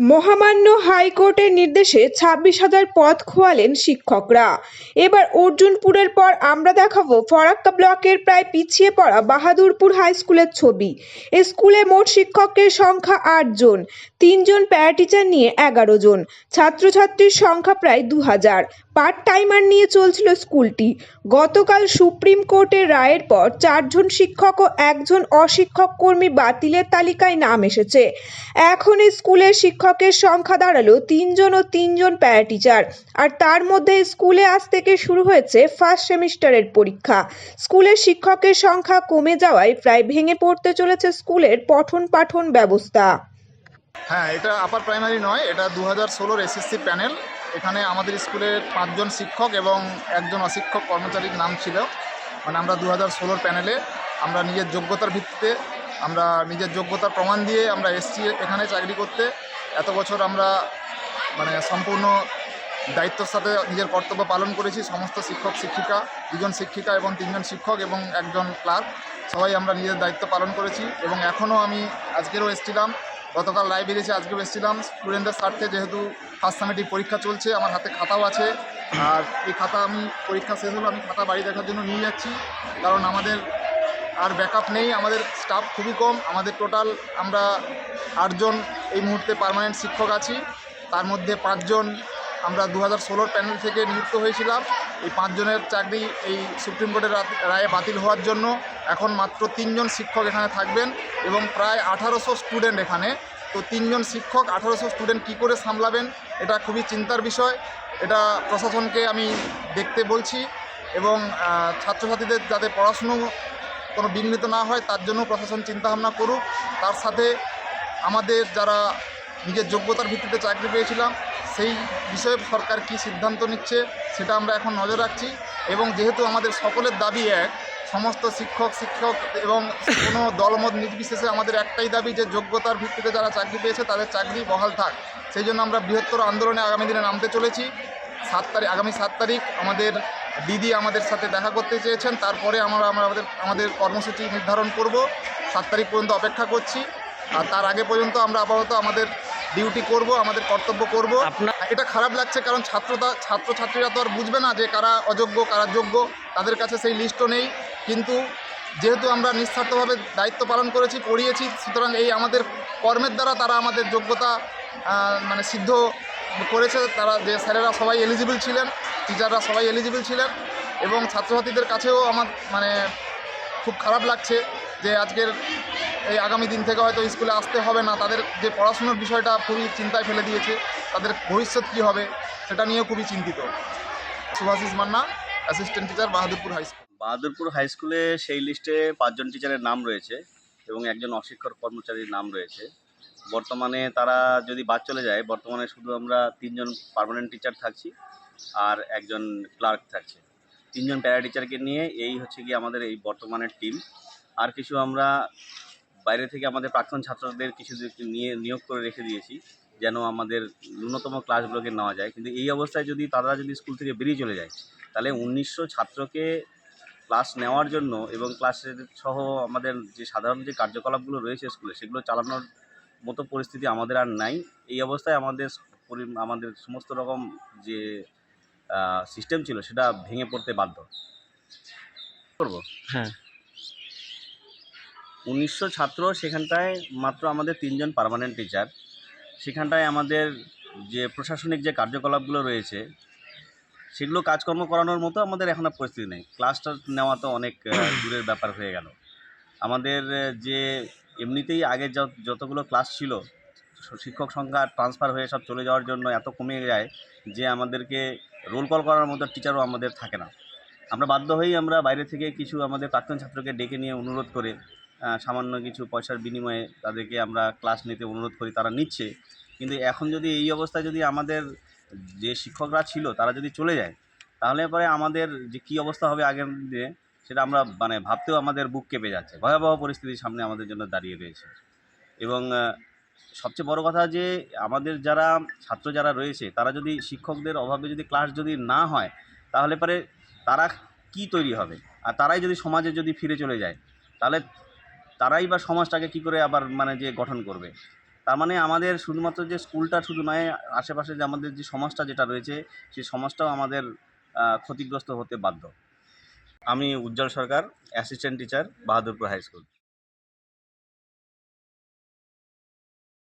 মহামান্য হাইকোর্টের নির্দেশে ছাব্বিশ হাজার পদ খোয়ালেন শিক্ষকরা। এবার অর্জুনপুরের পর আমরা দেখাবো ফরাক্কা ব্লকের প্রায় পিছিয়ে পড়া বাহাদুরপুর হাই স্কুলের ছবি। এ স্কুলে মোট শিক্ষকের সংখ্যা আট জন তিনজন প্যারাটিচার নিয়ে এগারো জন। ছাত্রছাত্রীর সংখ্যা প্রায় দু হাজার পার্ট টাইমার নিয়ে চলছিল স্কুলটি। গতকাল সুপ্রিম কোর্টের রায়ের পর চারজন শিক্ষক ও একজন অশিক্ষক কর্মী বাতিলের তালিকায় নাম এসেছে। এখন স্কুলের শিক্ষকের সংখ্যা দাঁড়াল তিনজন ও তিনজন প্যারা টিচার আর তার মধ্যে স্কুলে আজ থেকে শুরু হয়েছে ফার্স্ট সেমিস্টারের পরীক্ষা। স্কুলের শিক্ষকের সংখ্যা কমে যাওয়ায় প্রায় ভেঙে পড়তে চলেছে স্কুলের পঠন পাঠন ব্যবস্থা। হ্যাঁ এটা আপার প্রাইমারি নয়, এটা দু হাজার ষোলোর এসএসসি প্যানেল এখানে আমাদের স্কুলের পাঁচজন শিক্ষক এবং একজন অশিক্ষক কর্মচারীর নাম ছিল। মানে আমরা দু হাজার ষোলোর প্যানেলে আমরা নিজের যোগ্যতার ভিত্তিতে, আমরা নিজের যোগ্যতার প্রমাণ দিয়ে আমরা এসছি এখানে চাকরি করতে। এত বছর আমরা মানে সম্পূর্ণ দায়িত্বর সাথে নিজের কর্তব্য পালন করেছি। সমস্ত শিক্ষক, শিক্ষিকা, দুজন শিক্ষিকা এবং তিনজন শিক্ষক এবং একজন ক্লার্ক, সবাই আমরা নিজের দায়িত্ব পালন করেছি এবং এখনও আমি আজকেরও এসেছিলাম। গতকাল লাইভ বেরিয়েছে, আজকেও এসেছিলাম। স্টুডেন্টদের স্বার্থে যেহেতু ফার্স্ট সামিটিভ পরীক্ষা চলছে, আমার হাতে খাতাও আছে। আর এই খাতা আমি, পরীক্ষা শেষ হলো, আমি খাতা বাড়ি দেখার জন্য নিয়ে যাচ্ছি। কারণ আমাদের আর ব্যাকআপ নেই, আমাদের স্টাফ খুবই কম। আমাদের টোটাল আমরা আটজন এই মুহূর্তে পার্মানেন্ট শিক্ষক আছি। তার মধ্যে পাঁচজন আমরা দু হাজার ষোলোর প্যানেল থেকে নিযুক্ত হয়েছিলাম। এই পাঁচজনের চাকরি এই সুপ্রিম কোর্টের রায়ে বাতিল হওয়ার জন্য এখন মাত্র তিনজন শিক্ষক এখানে থাকবেন এবং প্রায় আঠারোশো স্টুডেন্ট এখানে। তো তিনজন শিক্ষক, আঠারোশো স্টুডেন্ট কী করে সামলাবেন, এটা খুবই চিন্তার বিষয়। এটা প্রশাসনকে আমি দেখতে বলছি এবং ছাত্রছাত্রীদের যাতে পড়াশুনো কোনো বিঘ্নিত না হয়, তার জন্য প্রশাসন চিন্তাভাবনা করুক। তার সাথে আমাদের যারা নিজের যোগ্যতার ভিত্তিতে চাকরি পেয়েছিলাম সেই বিষয়ে সরকার কি সিদ্ধান্ত নিচ্ছে সেটা আমরা এখন নজর রাখছি এবং যেহেতু আমাদের সকলের দাবি এক, সমস্ত শিক্ষক শিক্ষক এবং কোনো দলমত নির্বিশেষে আমাদের একটাই দাবি যে যোগ্যতার ভিত্তিতে যারা চাকরি পেয়েছে তাদের চাকরি বহাল থাক। সেই জন্য আমরা বৃহত্তর আন্দোলনে আগামী দিনে নামতে চলেছি। সাত তারিখ, আগামী সাত তারিখ আমাদের দিদি আমাদের সাথে দেখা করতে চেয়েছেন। তারপরে আমরা আমরা আমাদের আমাদের কর্মসূচি নির্ধারণ করব। সাত তারিখ পর্যন্ত অপেক্ষা করছি। আর তার আগে পর্যন্ত আমরা আপাতত আমাদের ডিউটি করব আমাদের কর্তব্য করব। এটা খারাপ লাগছে কারণ ছাত্রতা ছাত্রছাত্রীরা তো আর বুঝবে না যে কারা অযোগ্য কারা যোগ্য। তাদের কাছে সেই লিস্টও নেই। কিন্তু যেহেতু আমরা নিঃস্বার্থভাবে দায়িত্ব পালন করেছি পড়িয়েছি সুতরাং এই আমাদের কর্মের দ্বারা তারা আমাদের যোগ্যতা মানে সিদ্ধ করেছে। তারা যে স্যারেরা সবাই এলিজিবল ছিলেন টিচাররা সবাই এলিজিবল ছিলেন। এবং ছাত্রছাত্রীদের কাছেও আমার মানে খুব খারাপ লাগছে যে আজকের এই আগামী দিন থেকে হয়তো স্কুলে আসতে হবে না। তাদের যে পড়াশুনোর বিষয়টা খুবই চিন্তায় ফেলে দিয়েছে, তাদের ভবিষ্যৎ কী হবে সেটা নিয়েও খুবই চিন্তিত। Subhasis Manna assistant teacher Bahadurpur high school Bahadurpur high স্কুলে সেই লিস্টে পাঁচজন টিচারের নাম রয়েছে এবং একজন অশিক্ষক কর্মচারীর নাম রয়েছে। বর্তমানে তারা যদি বাদ চলে যায়, বর্তমানে শুধু আমরা তিনজন পার্মানেন্ট টিচার থাকছি আর একজন ক্লার্ক থাকছে। তিনজন প্যারা টিচারকে নিয়ে এই হচ্ছে কি আমাদের এই বর্তমানের টিম আর কিছু আমরা বাইরে থেকে আমাদের প্রাক্তন ছাত্রদের কিছু নিয়ে, নিয়োগ করে রেখে দিয়েছি, যেন আমাদের ন্যূনতম ক্লাসগুলোকে নেওয়া যায়। কিন্তু এই অবস্থায় যদি তারা যদি স্কুল থেকে বেরিয়ে চলে যায়, তাহলে উনিশশো ছাত্রকে ক্লাস নেওয়ার জন্য এবং ক্লাসের সহ আমাদের যে সাধারণ যে কার্যকলাপগুলো রয়েছে স্কুলে সেগুলো চালানোর মতো পরিস্থিতি আমাদের আর নাই। এই অবস্থায় আমাদের আমাদের সমস্ত রকম যে সিস্টেম ছিল, সেটা ভেঙে পড়তে বাধ্য। করব? হ্যাঁ। উনিশশো ছাত্র সেখানটায় মাত্র আমাদের তিনজন পার্মানেন্ট টিচার সেখানটায় আমাদের যে প্রশাসনিক যে কার্যকলাপগুলো রয়েছে, সেগুলো কাজকর্ম করানোর মতো আমাদের এখন আর পরিস্থিতি নেই। ক্লাসটা নেওয়া তো অনেক দূরের ব্যাপার হয়ে গেল। আমাদের যে এমনিতেই আগে যত- যতগুলো ক্লাস ছিল, শিক্ষক সংখ্যা ট্রান্সফার হয়ে সব চলে যাওয়ার জন্য এত কমে যায় যে আমাদেরকে রোল কল করার মতো টিচারও আমাদের থাকে না। আমরা বাধ্য হয়েই আমরা বাইরে থেকে কিছু আমাদের প্রাক্তন ছাত্রকে ডেকে নিয়ে অনুরোধ করে সামান্য কিছু পয়সার বিনিময়ে তাদেরকে আমরা ক্লাস নিতে অনুরোধ করি, তারা নিচ্ছে। কিন্তু এখন যদি এই অবস্থায় যদি আমাদের যে শিক্ষকরা ছিল, তারা যদি চলে যায়, তাহলে পরে আমাদের যে কী অবস্থা হবে আগের দিনে, সেটা আমরা মানে ভাবতেও আমাদের বুক কেঁপে যাচ্ছে। ভয়াবহ পরিস্থিতির সামনে আমাদের জন্য দাঁড়িয়ে রয়েছে। এবং সবচেয়ে বড় কথা যে আমাদের যারা ছাত্র যারা রয়েছে, তারা যদি শিক্ষকদের অভাবে যদি ক্লাস যদি না হয়, তাহলে পরে তারা কি তৈরি হবে? আর তারাই যদি সমাজে যদি ফিরে চলে যায়, তাহলে তারাই বা সমাজটাকে কি করে আবার মানে যে গঠন করবে? তার মানে আমাদের শুধুমাত্র যে স্কুলটা শুধু নয়, আশেপাশে যে আমাদের যে সমাজটা যেটা রয়েছে, সেই সমাজটাও আমাদের ক্ষতিগ্রস্ত হতে বাধ্য। আমি Ujjal Sarkar assistant teacher Bahadurpur high school